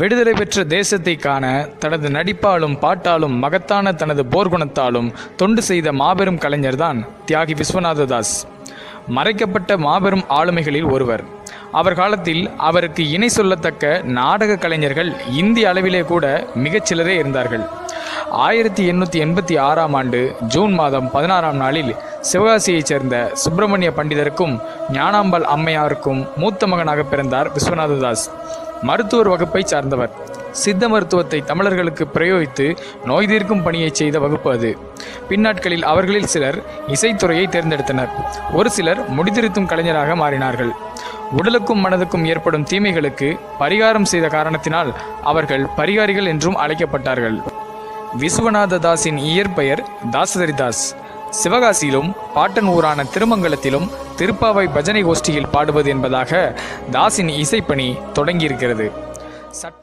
விடுதலை பெற்ற தேசத்தை காண தனது நடிப்பாலும் பாட்டாலும் மகத்தான தனது போர்க்குணத்தாலும் தொண்டு செய்த மாபெரும் கலைஞர்தான் தியாகி விஸ்வநாத தாஸ் மறைக்கப்பட்ட மாபெரும் ஆளுமைகளில் ஒருவர். அவர் காலத்தில் அவருக்கு இணை சொல்லத்தக்க நாடக கலைஞர்கள் இந்திய அளவிலே கூட மிகச்சிலரே இருந்தார்கள். ஆயிரத்தி எண்ணூற்றி எண்பத்தி ஆறாம் ஆண்டு ஜூன் மாதம் பதினாறாம் நாளில் சிவகாசியைச் சேர்ந்த சுப்பிரமணிய பண்டிதருக்கும் ஞானாம்பாள் அம்மையாருக்கும் மூத்த மகனாக பிறந்தார் விஸ்வநாத தாஸ் மருத்துவர் வகுப்பை சார்ந்தவர். சித்த மருத்துவத்தை தமிழர்களுக்கு பிரயோகித்து நோய் தீர்க்கும் பணியை செய்த வகுப்பு அது. பின்னாட்களில் அவர்களில் சிலர் இசைத்துறையை தேர்ந்தெடுத்தனர். ஒரு சிலர் முடிதிருத்தும் கலைஞராக மாறினார்கள். உடலுக்கும் மனதுக்கும் ஏற்படும் தீமைகளுக்கு பரிகாரம் செய்த காரணத்தினால் அவர்கள் பரிகாரிகள் என்றும் அழைக்கப்பட்டார்கள். விஸ்வநாத தாஸின் இயற்பெயர் தாசதரிதாஸ் சிவகாசியிலும் பாட்டன் ஊரான திருமங்கலத்திலும் திருப்பாவை பஜனை கோஷ்டியில் பாடுவது என்பதாக தாஸின் இசைப்பணி தொடங்கியிருக்கிறது. சட்ட